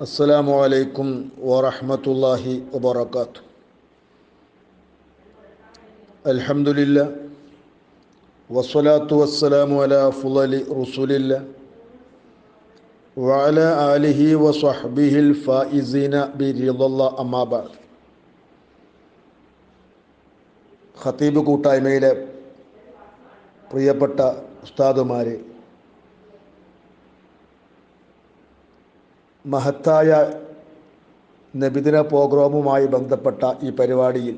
അസ്സലാമു അലൈക്കും വറഹമത്തല്ലാഹി വബർക്കാത്തു അൽഹംദുലില്ല വസ്സലാത്തു വസ്സലാമു അല ഫുലി റുസുലില്ല വഅല ആലിഹി വസ്വഹ്ബിഹിൽ ഫായിസീന ബി റിദല്ല അമ്മാബാദ് ഖത്തീബ് കൂട്ടായ്മയിലെ പ്രിയപ്പെട്ട ഉസ്താദുമാരെ മഹത്തായ നബിദിന പ്രോഗ്രാമുമായി ബന്ധപ്പെട്ട ഈ പരിപാടിയിൽ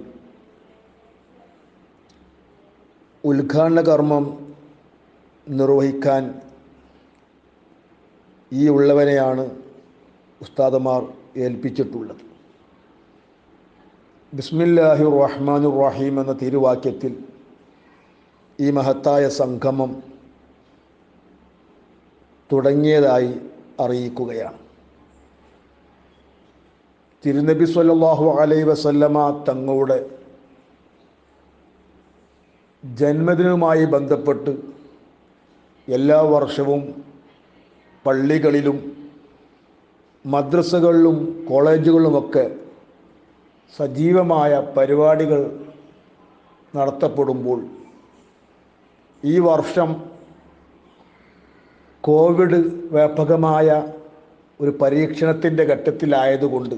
ഉദ്ഘാടന കർമ്മം നിർവഹിക്കാൻ ഈ ഉള്ളവനെയാണ് ഉസ്താദമാർ ഏൽപ്പിച്ചിട്ടുള്ളത്. ബിസ്മില്ലാഹി റഹ്മാനു റഹീം എന്ന തിരുവാക്യത്തിൽ ഈ മഹത്തായ സംഗമം തുടങ്ങിയതായി അറിയിക്കുകയാണ്. തിരുനബി സല്ലാഹു അലൈ വസല്ലമ തങ്ങളുടെ ജന്മദിനവുമായി ബന്ധപ്പെട്ട് എല്ലാ വർഷവും പള്ളികളിലും മദ്രസകളിലും കോളേജുകളിലുമൊക്കെ സജീവമായ പരിപാടികൾ നടത്തപ്പെടുമ്പോൾ ഈ വർഷം കോവിഡ് വ്യാപകമായ ഒരു പരീക്ഷണത്തിന്റെ ഘട്ടത്തിലായതുകൊണ്ട്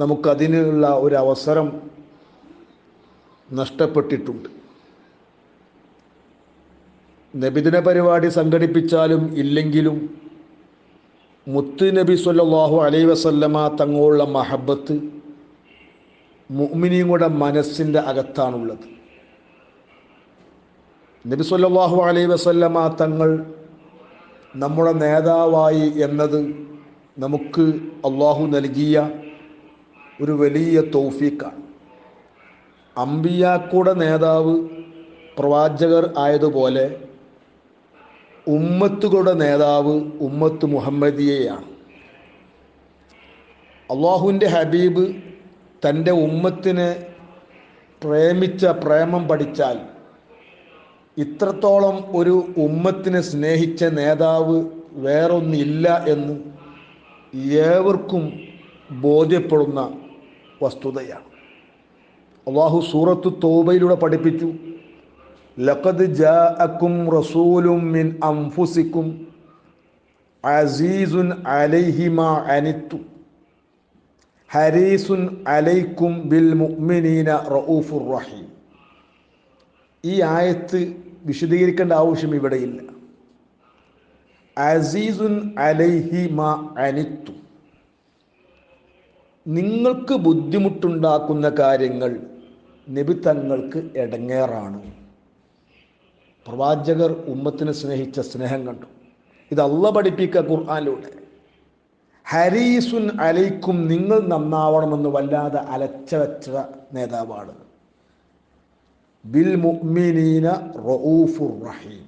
നമുക്കതിനുള്ള ഒരു അവസരം നഷ്ടപ്പെട്ടിട്ടുണ്ട്. നബിദിന പരിപാടി സംഘടിപ്പിച്ചാലും ഇല്ലെങ്കിലും മുത്ത് നബി സല്ലാഹു അലൈ വസല്ലമ തങ്ങളുള്ള മഹബത്ത് മുഅ്മിനീങ്ങളുടെ മനസ്സിന്റെ അകത്താണുള്ളത്. നബി സല്ലാഹു അലൈ വസല്ലമ തങ്ങൾ നമ്മുടെ നേതാവായി എന്നത് നമുക്ക് അള്ളാഹു നൽകിയ ഒരു വലിയ തൗഫീക്കാണ് അമ്പിയാക്കൂടെ നേതാവ് പ്രവാചകർ ആയതുപോലെ ഉമ്മത്തുകളുടെ നേതാവ് ഉമ്മത്ത് മുഹമ്മദിയെയാണ്. അള്ളാഹുവിന്റെ ഹബീബ് തന്റെ ഉമ്മത്തിനെ പ്രേമിച്ച പ്രേമം പഠിച്ചാൽ ഇത്രത്തോളം ഒരു ഉമ്മത്തിനെ സ്നേഹിച്ച നേതാവ് വേറൊന്നില്ല എന്ന് ഏവർക്കും ബോധ്യപ്പെടുന്ന വസ്തുതയാണ്. അള്ളാഹു സൂറത്ത് തോബയിലൂടെ പഠിപ്പിച്ചു. ലഖദ് ജാഅക്കും റസൂലും മിൻ അംഫുസിക്കും അസീസുൻ അലൈഹിമ അനിത്തു. ഹരീസുൻ അലൈക്കും ബിൽ മുഅ്മിനീന റഊഫുർ റഹീം. ഈ ആയത്ത് വിശദീകരിക്കേണ്ട ആവശ്യം ഇവിടെയില്ല. അസീസുൻ അലൈഹിമ അനിത്തു. നിങ്ങൾക്ക് ബുദ്ധിമുട്ടുണ്ടാക്കുന്ന കാര്യങ്ങൾ നബി തങ്ങൾക്ക് ഇടങ്ങേറാണ് പ്രവാചകർ ഉമ്മത്തിനെ സ്നേഹിച്ച സ്നേഹം കണ്ടു. ഇത് അല്ല പഠിപ്പിക്കുക ഖുർആാനിലൂടെ. ഹരീസുൻ അലൈക്കും നിങ്ങൾ നന്നാവണമെന്ന് വല്ലാതെ അലച്ച വെച്ച നേതാവാണ്. ബിൽ മുഅ്മിനീന റഊഫുർ റഹീം.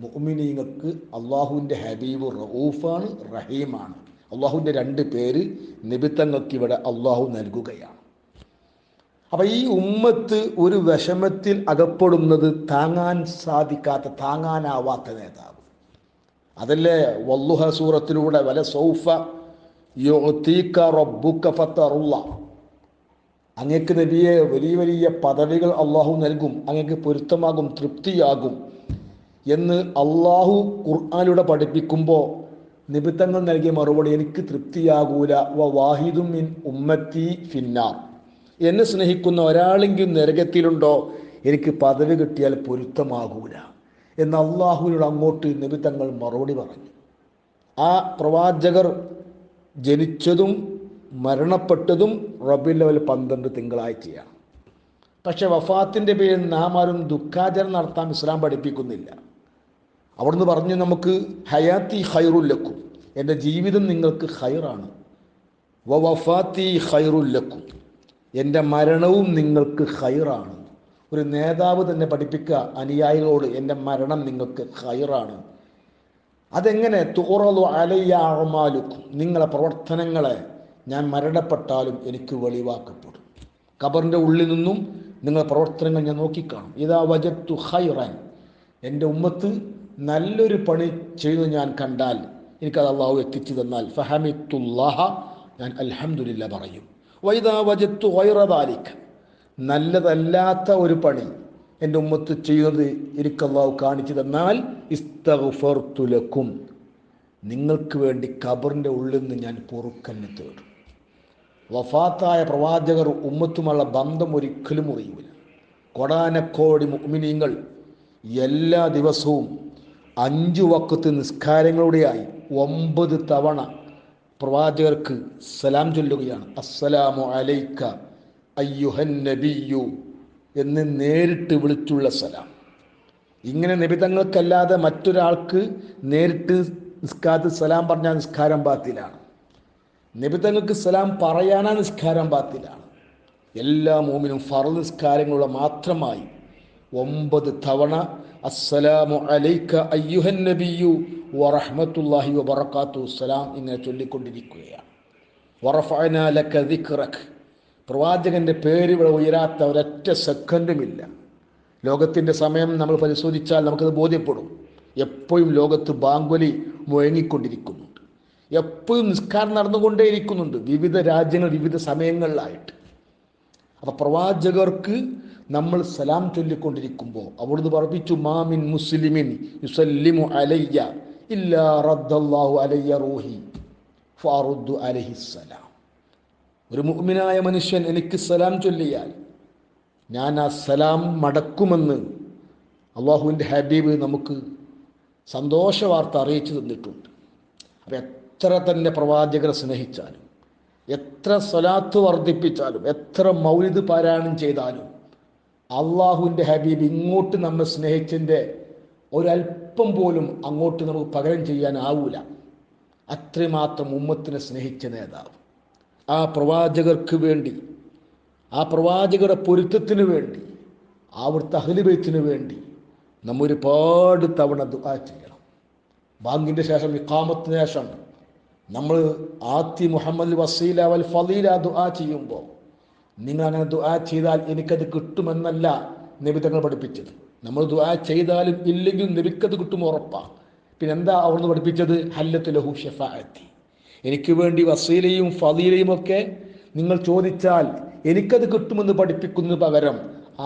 മുഅ്മിനീങ്ങൾക്ക് അള്ളാഹുവിന്റെ ഹബീബ് റഊഫാണ് റഹീമാണ്. അള്ളാഹുവിന്റെ രണ്ട് പേര് നിബിത്തങ്ങൾക്ക് ഇവിടെ അള്ളാഹു നൽകുകയാണ്. അപ്പം ഈ ഉമ്മത്ത് ഒരു വിഷമത്തിൽ അകപ്പെടുന്നത് താങ്ങാൻ സാധിക്കാത്ത താങ്ങാനാവാത്ത നേതാവ്. അതല്ലേ വല്ലുഹ സൂറത്തിലൂടെ വല സൗഫ ഫതറുള്ള അങ്ങക്ക് നബിയെ വലിയ വലിയ പദവികൾ അള്ളാഹു നൽകും അങ്ങക്ക് പൊരുത്തമാകും തൃപ്തിയാകും എന്ന് അള്ളാഹു ഖുർആാനിലൂടെ പഠിപ്പിക്കുമ്പോൾ നിബിത്തങ്ങൾ നൽകിയ മറുപടി എനിക്ക് തൃപ്തിയാകൂല. വ മിൻ ഉമ്മത്തി ഫിന്നാർ. എന്നെ സ്നേഹിക്കുന്ന ഒരാളെങ്കിലും നരകത്തിലുണ്ടോ? എനിക്ക് പദവി കിട്ടിയാൽ പൊരുത്തമാകൂല. എന്ന് അള്ളാഹുവിനോട് അങ്ങോട്ട് നിമിത്തങ്ങൾ മറുപടി പറഞ്ഞു. ആ പ്രവാചകർ ജനിച്ചതും മരണപ്പെട്ടതും റബിൽ ലെവൽ പന്ത്രണ്ട് തിങ്കളാഴ്ചയാണ്. പക്ഷെ വഫാത്തിന്റെ പേരിൽ നാം ആരും ദുഃഖാചരണം നടത്താൻ ഇസ്ലാം പഠിപ്പിക്കുന്നില്ല. അവിടുന്ന് പറഞ്ഞു നമുക്ക് ഹയാത്തി ഹൈറുല്ലക്കും എന്റെ ജീവിതം നിങ്ങൾക്ക് ഹൈറാണ് വ വഫാത്തി ഹൈറുല്ലക്കും എന്റെ മരണവും നിങ്ങൾക്ക് ഹൈറാണ് ഒരു നേതാവ് തന്നെ പഠിപ്പിക്കുക അനുയായികളോട് എന്റെ മരണം നിങ്ങൾക്ക് ഹൈറാണ് അതെങ്ങനെ? തുറലു അലയ്യാമാലുക്കും നിങ്ങളെ പ്രവർത്തനങ്ങളെ ഞാൻ മരണപ്പെട്ടാലും എനിക്ക് വെളിവാക്കപ്പെടും. ഖബറിന്റെ ഉള്ളിൽ നിന്നും നിങ്ങളുടെ പ്രവർത്തനങ്ങൾ ഞാൻ നോക്കിക്കാണും. ഇതാ വജത്തു ഹൈറാൻ എന്റെ ഉമ്മത്ത് നല്ലൊരു പണി ചെയ്തു ഞാൻ കണ്ടാൽ എനിക്കത് അള്ളാഹു എത്തിച്ചു തന്നാൽ. ഫഹമിത്തുല്ലാഹ ഞാൻ അൽഹംദുലില്ല പറയും. വൈദാ വജത്തു വൈറബാലിക് നല്ലതല്ലാത്ത ഒരു പണി എന്റെ ഉമ്മത്ത് ചെയ്യുന്നത് എനിക്ക് അള്ളാഹു കാണിച്ചു തന്നാൽ ഇസ്തഗ്ഫർതുലക്കും നിങ്ങൾക്ക് വേണ്ടി കബറിന്റെ ഉള്ളിൽ നിന്ന് ഞാൻ പൊറുക്കന്നെ തേടും. വഫാത്തായ പ്രവാചകർ ഉമ്മത്തുമുള്ള ബന്ധം ഒരിക്കലും മുറിയൂല. കൊടാനക്കോടി മുഅ്മിനീങ്ങൾ എല്ലാ ദിവസവും അഞ്ചു വക്കത്ത് നിസ്കാരങ്ങളുടെയായി ഒമ്പത് തവണ പ്രവാചകർക്ക് സലാം ചൊല്ലുകയാണ്. അസ്സലാമു അലൈക്ക അയ്യുഹൻ നബിയു എന്ന് നേരിട്ട് വിളിച്ചുള്ള സലാം. ഇങ്ങനെ നിബിതങ്ങൾക്കല്ലാതെ മറ്റൊരാൾക്ക് നേരിട്ട് നിസ്കാരത്തിൽ സലാം പറഞ്ഞാൽ നിസ്കാരം ബാത്തിലാണ്. നിബിതങ്ങൾക്ക് സലാം പറയാനാ നിസ്കാരം ബാത്തിലാണ്. എല്ലാ മൂമിനും ഫറു നിസ്കാരങ്ങളുള്ള മാത്രമായി ഒമ്പത് തവണ അസ്സലാമു അലൈക്ക അയ്യുഹൻ നബിയു വറഹ്മത്തുള്ളാഹി വബറകാത്തു സലാം ഇങ്ങനെ ചൊല്ലിക്കൊണ്ടിരിക്കുകയാണ്. വറഫഅന ലക ദിക്റക്. പ്രവാചകന്റെ പേര് ഇവിടെ ഉയരാത്ത ഒരൊറ്റ സെക്കൻഡുമില്ല. ലോകത്തിന്റെ സമയം നമ്മൾ പരിശോധിച്ചാൽ നമുക്കത് ബോധ്യപ്പെടും. എപ്പോഴും ലോകത്ത് ബാങ്കുലി മുഴങ്ങിക്കൊണ്ടിരിക്കുന്നുണ്ട്. എപ്പോഴും നിസ്കാരം നടന്നുകൊണ്ടേയിരിക്കുന്നുണ്ട്. വിവിധ രാജ്യങ്ങൾ വിവിധ സമയങ്ങളിലായിട്ട്. അപ്പൊ പ്രവാചകർക്ക് നമ്മൾ സലാം ചൊല്ലിക്കൊണ്ടിരിക്കുമ്പോൾ അവിടുന്ന് പറപ്പിച്ചു മാമിൻ മുസ്ലിമിൻ യുസല്ലിമു അലയ്യ ഇല്ലാ റദ്ദല്ലാഹു അലയ്യ റൂഹി ഫാറുദ്ദു സലാം. ഒരു മുഅ്മിനായ മനുഷ്യൻ എനിക്ക് സലാം ചൊല്ലിയാൽ ഞാൻ ആ സലാം മടക്കുമെന്ന് അള്ളാഹുവിന്റെ ഹബീബ് നമുക്ക് സന്തോഷ വാർത്ത അറിയിച്ചു തന്നിട്ടുണ്ട്. അപ്പം എത്ര തന്നെ പ്രവാചകരെ സ്നേഹിച്ചാലും എത്ര സ്വലാത്ത് വർദ്ധിപ്പിച്ചാലും എത്ര മൗലിദ് പാരായണം ചെയ്താലും അള്ളാഹുവിന്റെ ഹബീബ് ഇങ്ങോട്ട് നമ്മെ സ്നേഹിച്ചതിന്റെ ഒരല്പം പോലും അങ്ങോട്ട് നമുക്ക് പകരം ചെയ്യാനാവൂല. അത്രമാത്രം ഉമ്മത്തിനെ സ്നേഹിച്ച നേതാവ്. ആ പ്രവാചകർക്ക് വേണ്ടി ആ പ്രവാചകരുടെ പൊരുത്തത്തിന് വേണ്ടി അവിടുത്തെ അഹലിബൈത്തിന് വേണ്ടി നമ്മ ഒരുപാട് തവണ ദുആ ചെയ്യണം. ബാങ്കിന്റെ ശേഷം ഇക്കാമത്തിന് ശേഷം നമ്മൾ ആത്തി മുഹമ്മദ് വസീല വൽ ഫലീല ദുആ ചെയ്യുമ്പോൾ നിങ്ങൾ അങ്ങനെ ദുആ ചെയ്താൽ എനിക്കത് കിട്ടുമെന്നല്ല നബിതങ്ങൾ പഠിപ്പിച്ചത്. നമ്മൾ ദുആ ചെയ്താലും ഇല്ലെങ്കിലും നിബിക്കത് കിട്ടും ഉറപ്പാണ് പിന്നെ എന്താ അവിടുന്ന് പഠിപ്പിച്ചത്? ഹല്ലത്ത് ലഹു ഷെഫാഅത്തി. എനിക്ക് വേണ്ടി വസീലയും ഫലീലയും ഒക്കെ നിങ്ങൾ ചോദിച്ചാൽ എനിക്കത് കിട്ടുമെന്ന് പഠിപ്പിക്കുന്നതിന് പകരം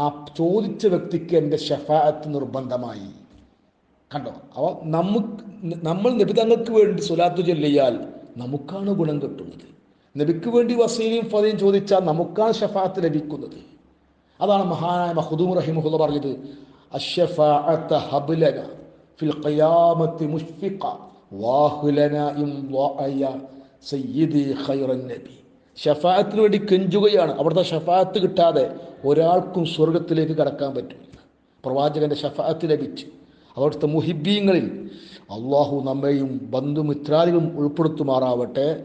ആ ചോദിച്ച വ്യക്തിക്ക് എന്റെ ഷെഫാഅത്ത് നിർബന്ധമായി. കണ്ടോ? അവ നമുക്ക് നമ്മൾ നബിതങ്ങൾക്ക് വേണ്ടി സ്വലാത്ത് ചൊല്ലിയാൽ നമുക്കാണ് ഗുണം കിട്ടുന്നത്. നബിക്ക് വേണ്ടി വസീലയും ഫതയും ചോദിച്ചാൽ നമുക്കാണ് ഷഫാത്ത് ലഭിക്കുന്നത്. അതാണ് മഹാനായ മഹദൂം റഹിമുല്ല പറഞ്ഞത് ഫിൽ ഖിയാമത്തി സയ്യിദി ഷഫാഅത്തിന് വേണ്ടി കെഞ്ചുകയാണ്. അവിടുത്തെ ഷഫാത്ത് കിട്ടാതെ ഒരാൾക്കും സ്വർഗത്തിലേക്ക് കടക്കാൻ പറ്റില്ല. പ്രവാചകന്റെ ഷഫാത്ത് ലഭിച്ച് അവിടുത്തെ മുഹിബീങ്ങളിൽ അള്ളാഹു നമ്മയും ബന്ധുമിത്രാദികളും ഉൾപ്പെടുത്തുമാറാവട്ടെ.